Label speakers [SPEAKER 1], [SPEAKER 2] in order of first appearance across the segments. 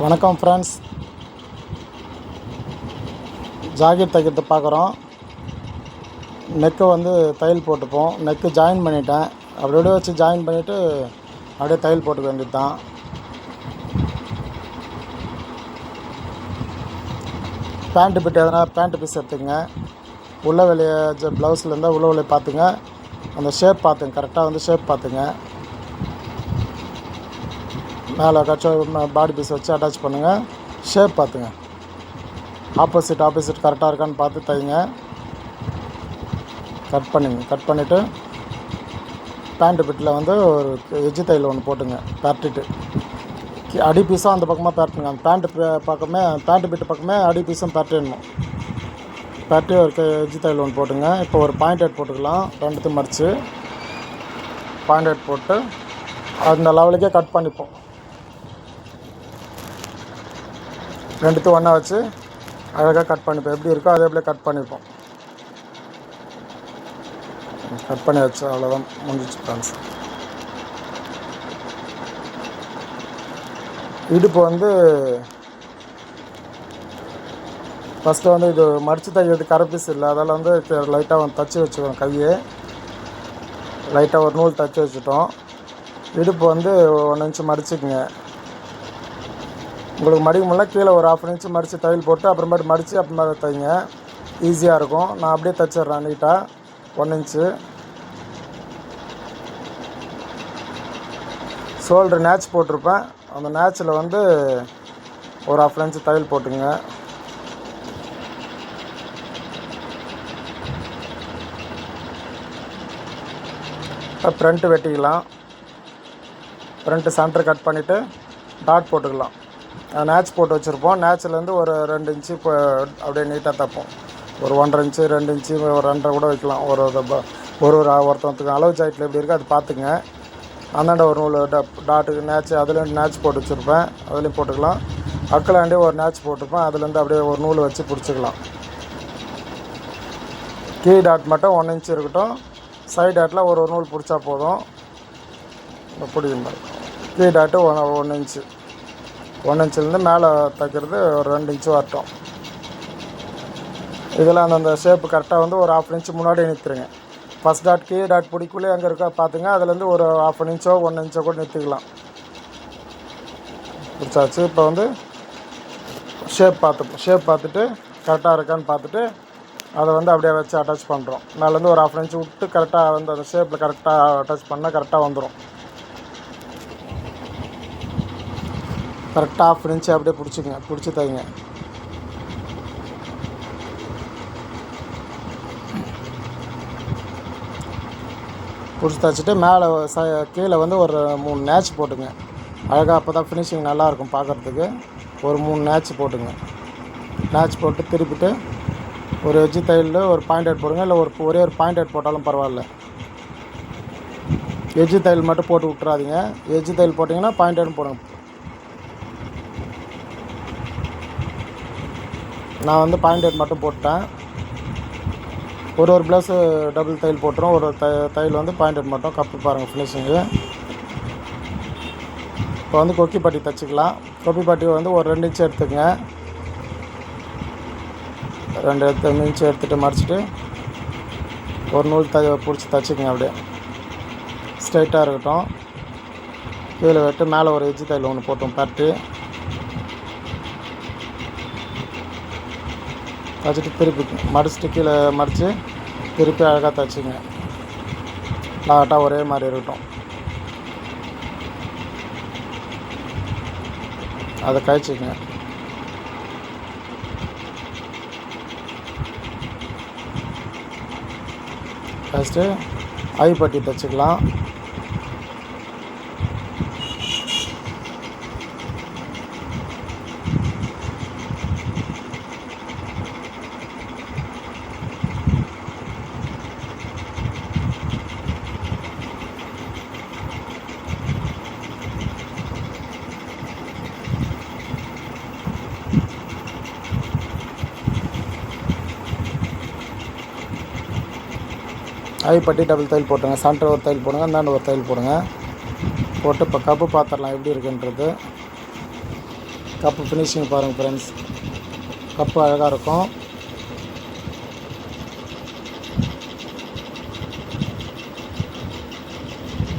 [SPEAKER 1] வணக்கம் friends jacket தைக்கிறது பார்க்குறோம். நெக்கு வந்து தையல் போட்டுப்போம். நெக்கு ஜாயின் பண்ணிட்டேன். அப்படி அப்படியே வச்சு ஜாயின் பண்ணிவிட்டு அப்படியே தையல் போட்டுக்க வேண்டியது தான் பேண்ட்டு பிட்டு எதனா பேண்ட்டு பீஸ் எடுத்துக்கங்க. உள்ள வெளியே ப்ளவுஸில் இருந்தால் உள்ள வெளியே பார்த்துங்க. அந்த ஷேப் பார்த்துங்க. கரெக்டாக வந்து ஷேப் பார்த்துங்க. மேலே கட்சம் பாடி பீஸ் வச்சு அட்டாச் பண்ணுங்கள் ஷேப் பார்த்துங்க. ஆப்போசிட் ஆப்போசிட் கரெக்டாக இருக்கான்னு பார்த்து தைங்க. கட் பண்ணுங்க. கட் பண்ணிவிட்டு பேண்ட்டு பிட்டில் வந்து ஒரு எஜ்ஜு தையல் ஒன்று போட்டுங்க. பரட்டிட்டு அடி பீஸும் அந்த பக்கமாக பரட்டுங்க அந்த பேண்ட்டு பக்கமே பேண்ட்டு பிட்டு பக்கமே அடி பீஸும் பரட்டிடணும் பரட்டி ஒரு க- எஜ்ஜு தையல் ஒன்று போட்டுங்க. இப்போ ஒரு பாயிண்ட் ஹெட் போட்டுக்கலாம். ரெண்டுத்தையும் மடித்து பாயிண்ட் ஹெட் போட்டு அந்த லெவலுக்கே கட் பண்ணிப்போம். ரெண்டுத்தையும் ஒன்றா வச்சு அழகாக கட் பண்ணிப்போம். எப்படி இருக்கோ அதே அப்படியே கட் பண்ணிப்போம். கட் பண்ணி வச்சு அவ்வளோதான் முடிஞ்சிச்சு ஃப்ரெண்ட்ஸ் இடுப்பு வந்து ஃபஸ்ட்டு வந்து இது மடித்து தைக்கிறது கரப்பீஸ் இல்லை. அதால் வந்து லைட்டாக வந்து தச்சு வச்சுக்கோங்க கையை. லைட்டாக ஒரு நூல் தச்சு வச்சுட்டோம். இடுப்பு வந்து ஒன் இன்ச்சு மடிச்சுக்குங்க. உங்களுக்கு மடிக்க முடியல கீழே ஒரு ஆஃப் இன்ச்சு மடித்து தையல் போட்டு அப்புறமேட்டு மடித்து அப்புறமேட்டு தைங்க. ஈஸியாக இருக்கும். நான் அப்படியே தைச்சிட்றேன் நீட்டாக ஒன் இன்ச்சு ஷோல்டர் நேச் போட்டிருப்பேன். அந்த நேச்சில் வந்து ஒரு ஆஃப் இன்ச்சு தையல் போட்டுங்க இப்போ ஃப்ரண்ட்டு வெட்டிக்கலாம். ஃப்ரண்ட்டு சென்டர் கட் பண்ணிவிட்டு டாட் போட்டுக்கலாம். நேச் போட்டு வச்சுருப்போம். நேச்சிலேருந்து ஒரு ரெண்டு இன்ச்சு இப்போ அப்படியே நீட்டாக தைப்போம். ஒரு ஒன்றரை இன்ச்சு ரெண்டு இன்ச்சு ஒரு ரெண்டரை கூட வைக்கலாம். ஒரு ஒரு ஒரு ஒருத்தவத்துக்கு அளவு ஜாக்கெட்டில் எப்படி இருக்குது அது பார்த்துங்க. அந்தாண்ட ஒரு நூல் டாட்டுக்கு நேச்சு அதுலேயும் நேச் போட்டு வச்சுருப்பேன். அதுலேயும் போட்டுக்கலாம். அக்கலாண்டி ஒரு நேச் போட்டிருப்பேன். அதுலேருந்து அப்படியே ஒரு நூல் வச்சு பிடிச்சிக்கலாம். கீ டாட் மட்டும் ஒன் இன்ச் இருக்கட்டும். சைடு டாட்டில் ஒரு ஒரு நூல் பிடிச்சா போதும். பிடிக்கும் கீ tattoo one one inch. One இன்ச்சிலேருந்து மேலே தைக்கிறது ஒரு ரெண்டு இன்ச்சு வரட்டும். இதெல்லாம் அந்தந்த ஷேப்பு கரெக்டாக வந்து ஒரு ஆஃப் இன்ச்சு முன்னாடி நிறுத்துருங்க. ஃபஸ்ட் டாட் கீ டாட் பிடிக்குள்ளே எங்கே இருக்கோ பார்த்துங்க. அதுலேருந்து ஒரு ஆஃப் இன்ச்சோ ஒன் இன்ச்சோ கூட நிறுத்திக்கலாம். பிடிச்சாச்சு இப்போ வந்து ஷேப் பார்த்துப்போம். ஷேப் பார்த்துட்டு கரெக்டாக இருக்கான்னு பார்த்துட்டு அதை வந்து அப்படியே வச்சு அட்டாச் பண்ணுறோம் மேலேருந்து ஒரு ஆஃப் இன்ச்சு விட்டு கரெக்டாக வந்து அந்த ஷேப்பில் கரெக்டாக அட்டாச் பண்ணால் கரெக்டாக வந்துடும் கரெக்டாக ஃப்ரெஞ்சு அப்படியே பிடிச்சிக்கங்க பிடிச்சி தைங்க. பிடிச்சி தைச்சிட்டு மேலே ச கீழே வந்து ஒரு மூணு நேச்சு போட்டுங்க. அழகாக அப்போ தான் ஃபினிஷிங் நல்லாயிருக்கும் பார்க்குறதுக்கு. ஒரு மூணு நேச்சு போட்டுங்க. நேட்ச் போட்டு திருப்பிட்டு ஒரு வெஜ்ஜி தையலில் ஒரு பாயிண்ட் ஹெட் போடுங்க இல்லை ஒரு ஒரே ஒரு பாயிண்ட் ஹெட் போட்டாலும் பரவாயில்ல. எஜ்ஜு தையல் மட்டும் போட்டு விட்றாதீங்க எஜ்ஜு தையல் போட்டிங்கன்னா பாயிண்ட் ஹெட் போடுங்க. நான் வந்து பாயிண்ட் எட் மட்டும் போட்டேன். ஒரு ஒரு ப்ளவுஸு டபுள் தையல் போட்டுரும். ஒரு த தையல் வந்து பாயிண்ட் எட் மட்டும் கப்பு பாருங்கள் ஃபினிஷிங்கு இப்போ வந்து கொக்கி தைச்சிக்கலாம். கொக்கி வந்து ஒரு ரெண்டு இன்ச்சு எடுத்துக்கங்க. ரெண்டு எடுத்து இன்ச்சு எடுத்துகிட்டு மறைச்சிட்டு ஒரு நூல் த பிடிச்சி தைச்சிக்கங்க அப்படியே. ஸ்ட்ரைட்டாக இருக்கட்டும். கீழே வெட்டு மேலே ஒரு எஜ்ஜு தையல் ஒன்று போட்டோம் பரட்டி தைச்சிட்டு திருப்பி மடிச்சுட்டு கீழே மடித்து திருப்பி அழகாக தைச்சிங்க. லாட்டாக ஒரே மாதிரி இருக்கட்டும். அதை கழிச்சிக்கங்க ஃபஸ்ட்டு ஐப்பட்டி தைச்சிக்கலாம். ஐப்பட்டி டபுள் தையல் போட்டுங்க. சென்டர் ஒரு தையல் போடுங்க இந்தாண்டு ஒரு தையல் போடுங்க. போட்டு இப்போ கப்பு பார்த்துடலாம் எப்படி இருக்குன்றது. கப்பு ஃபினிஷிங் பாருங்கள் ஃப்ரெண்ட்ஸ் கப்பு அழகாக இருக்கும்.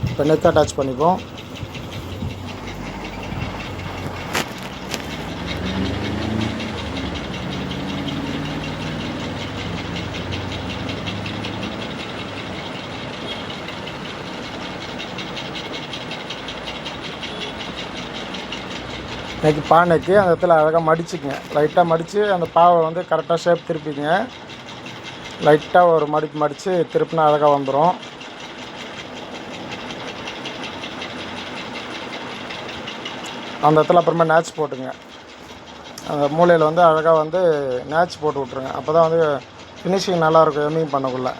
[SPEAKER 1] இப்போ நெக் அட்டாச் பண்ணிப்போம். இன்றைக்கி பானைக்கு அந்த இடத்துல அழகாக மடிச்சுக்குங்க. லைட்டாக மடித்து அந்த பாவை வந்து கரெக்டாக ஷேப் திருப்பிங்க லைட்டாக ஒரு மடிப்பு மடித்து திருப்பினா அழகாக வந்துடும் அந்த இடத்துல அப்புறமா நேச் போட்டுங்க அந்த மூலையில் வந்து அழகாக வந்து நேச் போட்டு விட்ருங்க அப்போ தான் வந்து ஃபினிஷிங் நல்லாயிருக்கும் எம்மிங் பண்ணக்குள்ளே.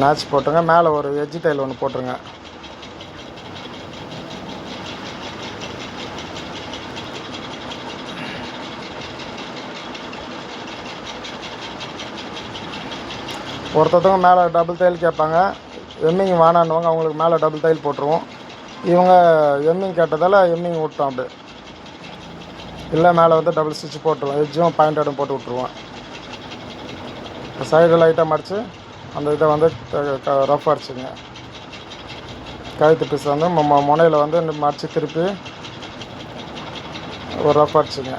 [SPEAKER 1] நாச்சு போட்டுருங்க. மேலே ஒரு எஜ்ஜி டைல் ஒன்று போட்டுருங்க. ஒருத்தவங்க மேலே டபுள் தையல் கேட்பாங்க. எம்மிங் வேணான்னுவாங்க. அவங்களுக்கு மேலே டபுள் தையல் போட்டுருவோம். இவங்க எம்மிங் கேட்டதால் எம்மிங் விட்டோம் அப்படி இல்லை மேலே வந்து டபுள் ஸ்டிச் போட்டுருவோம். எஜ்ஜும் பாயிண்டடும் போட்டு விட்ருவோம் சைடு லைட்டாக மடித்து அந்த இதை வந்து ரஃப் அடிச்சுங்க கழுத்து பீஸ் வந்து முனையில் வந்து மடித்து திருப்பி ஒரு ரஃப் அடிச்சுங்க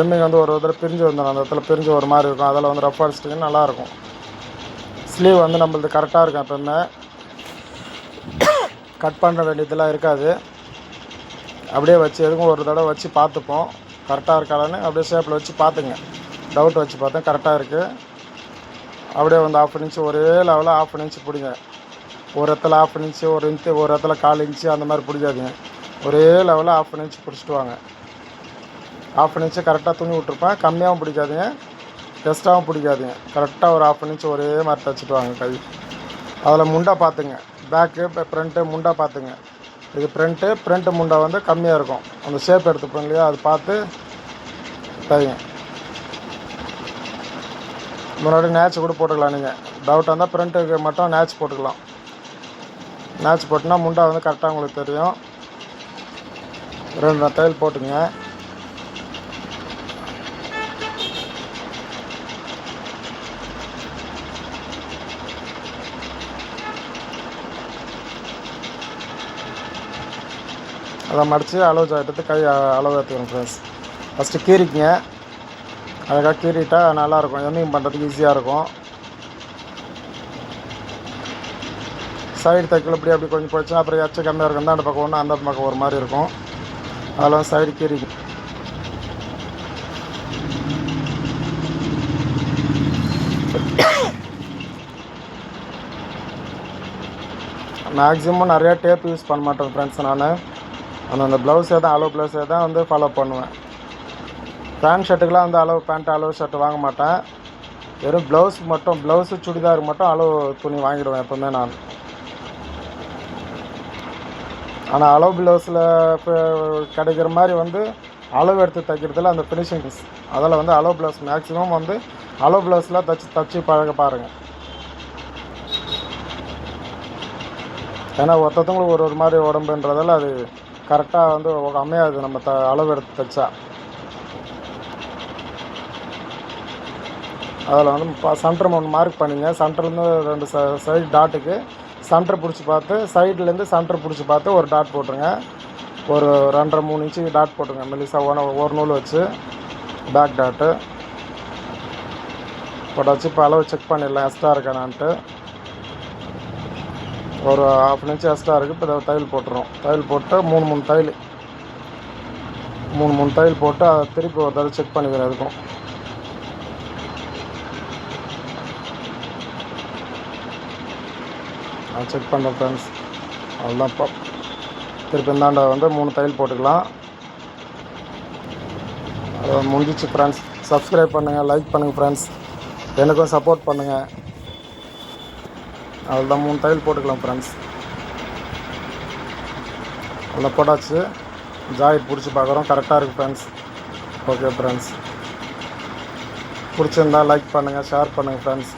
[SPEAKER 1] எம்மிங் வந்து ஒரு இதில் பிரிஞ்சு வந்துடும் அந்த இடத்துல பிரிஞ்சு ஒரு மாதிரி இருக்கும். அதில் வந்து ரஃப் அடிச்சிட்டிங்கன்னா நல்லாயிருக்கும். ஸ்லீவ் வந்து நம்மளது கரெக்டாக இருக்கும் எப்போவுமே. கட் பண்ண வேண்டியதெல்லாம் இருக்காது. அப்படியே வச்சு எதுக்கும் ஒரு தடவை வச்சு பார்த்துப்போம். கரெக்டாக இருக்காளான்னு அப்படியே ஷேப்பில் வச்சு பார்த்துங்க. டவுட் வச்சு பார்த்தேன் கரெக்டாக இருக்குது அப்படியே வந்து ஆஃப் இன்ச்சு ஒரே லெவலில் ஆஃப் இன்ச்சு பிடிங்க. ஒரு இடத்துல ஆஃப் இன்ச்சு ஒரு இன்ச்சு ஒரு இடத்துல கால் இன்ச்சு அந்த மாதிரி பிடிக்காதீங்க. ஒரே லெவலில் ஆஃப் இன்ச்சு பிடிச்சிட்டு வாங்க. ஆஃப் இன்ச்சு கரெக்டாக துணி விட்ருப்பேன் கம்மியாகவும் பிடிக்காதீங்க. டெஸ்ட்டாகவும் பிடிக்காதீங்க. கரெக்டாக ஒரு ஆஃப் இன்ச்சு ஒரே மாதிரி தைச்சிட்டு வாங்க கை. அதில் முண்டா பார்த்துங்க. பேக்கு ஃப்ரண்ட்டு முண்டா பார்த்துங்க. இது ஃப்ரண்ட்டு ஃப்ரண்ட்டு முண்டா வந்து கம்மியாக இருக்கும். அந்த ஷேப் எடுத்துப்போம் இல்லையா? அது பார்த்து தைங்க. முன்னாடி நேட்ச் கூட போட்டுக்கலாம் நீங்கள் டவுட்டாக இருந்தால் ப்ரிண்ட்டுக்கு மட்டும் நேட்ச் போட்டுக்கலாம். நேட்ச் போட்டுனா முண்டா வந்து கரெக்டாக உங்களுக்கு தெரியும். ரெண்டு தையல் போட்டுங்க அதை மடித்து அளவு எடுத்து கை அளவு எடுத்துக்கணும் ஃப்ரெண்ட்ஸ் ஃபஸ்ட்டு கீரிக்குங்க அழகாக கீறிட்டால் நல்லாயிருக்கும். எம்மிங் பண்ணுறதுக்கு ஈஸியாக இருக்கும். சைடு தைக்கல இப்படி அப்படி கொஞ்சம் போச்சுன்னா அப்புறம் எச்ச கம்மியாக இருக்கும் அந்த பக்கம் ஒன்று அந்த பக்கம் ஒரு மாதிரி இருக்கும். அதெல்லாம் சைடு கீறி. மேக்ஸிமம் நிறையா டேப் யூஸ் பண்ண மாட்டேன் ஃப்ரெண்ட்ஸ் நான். அந்த அந்த ப்ளவுஸே தான் அளவு ப்ளவுஸே தான் வந்து ஃபாலோ பண்ணுவேன். பேண்ட் ஷர்ட்டுக்கெலாம் வந்து அளவு பேண்ட் அளவு ஷர்ட் வாங்க மாட்டேன். வெறும் ப்ளவுஸ் மட்டும் ப்ளவுஸு சுடிதாருக்கு மட்டும் அளவு துணி வாங்கிடுவேன் எப்போவுமே நான். ஆனால் அளவு ப்ளவுஸில் இப்போ கிடைக்கிற மாதிரி வந்து அளவு எடுத்து தைக்கிறதுல அந்த ஃபினிஷிங்ஸ் அதில் வந்து அளவு ப்ளவுஸ் மேக்ஸிமம் வந்து அளவு ப்ளவுஸில் தச்சு தச்சு பழக பாருங்கள் ஏன்னா ஒருத்தவங்களுக்கு ஒரு ஒரு மாதிரி உடம்புன்றதால அது கரெக்டாக வந்து அமையாது நம்ம த அளவு எடுத்து தைச்சா. அதில் வந்து இப்போ சென்டர் ஒன்று மார்க் பண்ணிங்க. சென்டர்லேருந்து ரெண்டு ச சைடு டாட்டுக்கு சென்டர் பிடிச்சி பார்த்து சைட்லேருந்து சென்டர் பிடிச்சி பார்த்து ஒரு டாட் போட்டுருங்க. ஒரு ரெண்டரை மூணு இன்ச்சு டாட் போட்டுருங்க. மெலிசா ஒன்று ஒரு நூல் வச்சு பேக் டாட்டு போட்டாச்சு. இப்போ அளவு செக் பண்ணிடலாம். எக்ஸ்ட்ரா இருக்கானான்ட்டு ஒரு ஹாஃப் இன்ச்சு எக்ஸ்ட்ரா இருக்குது இப்போ தையல் போட்டுரும் தையல் போட்டு மூணு மூணு தையல் மூணு மூணு தையல் போட்டு அதை திருப்பி ஒரு தடவை செக் பண்ணிக்கிறேன் அதுக்கும். நான் செக் பண்ணுறேன் ஃப்ரெண்ட்ஸ் அவ்வளோதான் இப்போ திருப்பி இந்தாண்ட வந்து மூணு தையல் போட்டுக்கலாம். அது முடிஞ்சிச்சு ஃப்ரெண்ட்ஸ் சப்ஸ்கிரைப் பண்ணுங்கள் லைக் பண்ணுங்கள் ஃப்ரெண்ட்ஸ் எனக்கும் சப்போர்ட் பண்ணுங்கள் அவ்வளோதான் மூணு தையல் போட்டுக்கலாம் ஃப்ரெண்ட்ஸ் அவ்வளோ போட்டாச்சு. ஜாக்கெட் பிடிச்சி பார்க்குறோம். கரெக்டாக இருக்குது ஃப்ரெண்ட்ஸ் ஓகே ஃப்ரெண்ட்ஸ் பிடிச்சிருந்தா லைக் பண்ணுங்கள் ஷேர் பண்ணுங்கள் ஃப்ரெண்ட்ஸ்